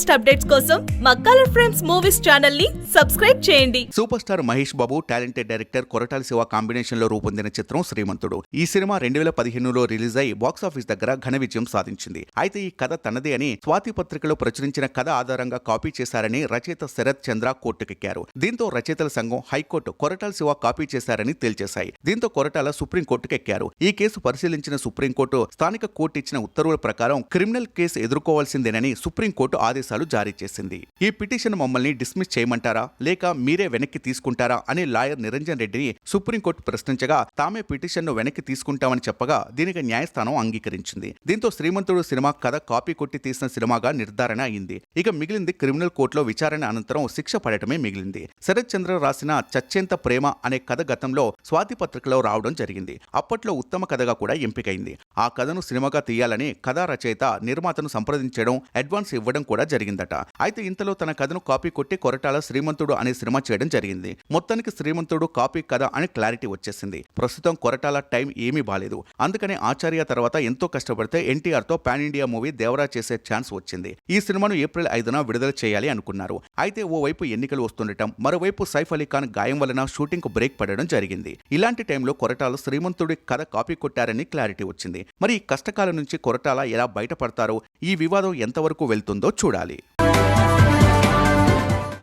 Latest updates కోసం మా colour frames movies ఛానల్ని సబ్స్క్రైబ్ చేయండి. Super star Mahesh Babu talented director Koratala Siva కాంబినేషన్లో రూపొందిన చిత్రం శ్రీమంతుడు. ఈ సినిమా రెండు వేల పదిహేనులో రిలీజ్ అయి బాక్సాఫీస్ దగ్గర ఘన విజయం సాధించింది. అయితే ఈ కథ తనదే అని స్వాతి పత్రికలో ప్రచురించిన కథ ఆధారంగా కాపీ చేశారని రచయిత శరత్ చంద్ర కోర్టుకెక్కారు. దీంతో రచయితల సంఘం హైకోర్టు కొరటాల శివ కాపీ చేశారని తేల్చేశాయి. దీంతో కొరటాల సుప్రీంకోర్టుకు ఎక్కారు ఈ కేసు పరిశీలించిన సుప్రీంకోర్టు స్థానిక కోర్టు ఇచ్చిన ఉత్తర్వుల ప్రకారం క్రిమినల్ కేసు ఎదుర్కోవాల్సిందేనని సుప్రీంకోర్టు ఆదేశాలు జారీ చేసింది. ఈ పిటిషన్ మమ్మల్ని డిస్మిస్ చేయమంటారా? లేక మీరే వెనక్కి తీసుకుంటారా? అని లాయర్ నిరంజన్ రెడ్డిని సుప్రీంకోర్టు ప్రశ్నించగా తామే పిటిషన్ను వెనక్కి తీసుకుంటామని చెప్పగా దీనికి న్యాయస్థానం అంగీకరించింది. దీంతో శ్రీమంతుడు సినిమా కథ కాపీ కొట్టి తీసిన సినిమాగా నిర్ధారణ అయింది. ఇక మిగిలింది క్రిమినల్ కోర్టులో విచారణ అనంతరం శిక్ష పడటమే మిగిలింది. శరత్ చంద్ర రాసిన చచ్చేంత ప్రేమ అనే కథ గతంలో స్వాతి పత్రికలో రావడం జరిగింది. అప్పట్లో ఉత్తమ కథగా కూడా ఎంపికైంది. ఆ కథను సినిమాగా తీయాలని కథా రచయిత నిర్మాతను సంప్రదించడం అడ్వాన్స్ ఇవ్వడం కూడా జరిగిందట. అయితే ఇంతలో తన కథను కాపీ కొట్టి కొరటాల శ్రీమంతుడు అనే సినిమా చేయడం జరిగింది. మొత్తానికి శ్రీమంతుడు కాపీ కథ అని క్లారిటీ వచ్చేసింది. ప్రస్తుతం కొరటాల టైం ఏమీ బాలేదు. అందుకనే ఆచార్య తర్వాత ఎంతో కష్టపడితే ఎన్టీఆర్తో పాన్ ఇండియా మూవీ దేవరా చేసే ఛాన్స్ వచ్చింది. ఈ సినిమాను ఏప్రిల్ ఐదున విడుదల చేయాలి అనుకున్నారు. అయితే ఓవైపు ఎన్నికలు వస్తుండటం మరోవైపు సైఫ్ అలీ ఖాన్ గాయం వలన షూటింగ్కు బ్రేక్ పడడం జరిగింది. ఇలాంటి టైంలో కొరటాల శ్రీమంతుడి కథ కాపీ కొట్టారని క్లారిటీ వచ్చింది. మరి కష్టకాలం నుంచి కొరటాల ఎలా బయటపడతారో ఈ వివాదం ఎంతవరకు వెళ్తుందో చూడాలి.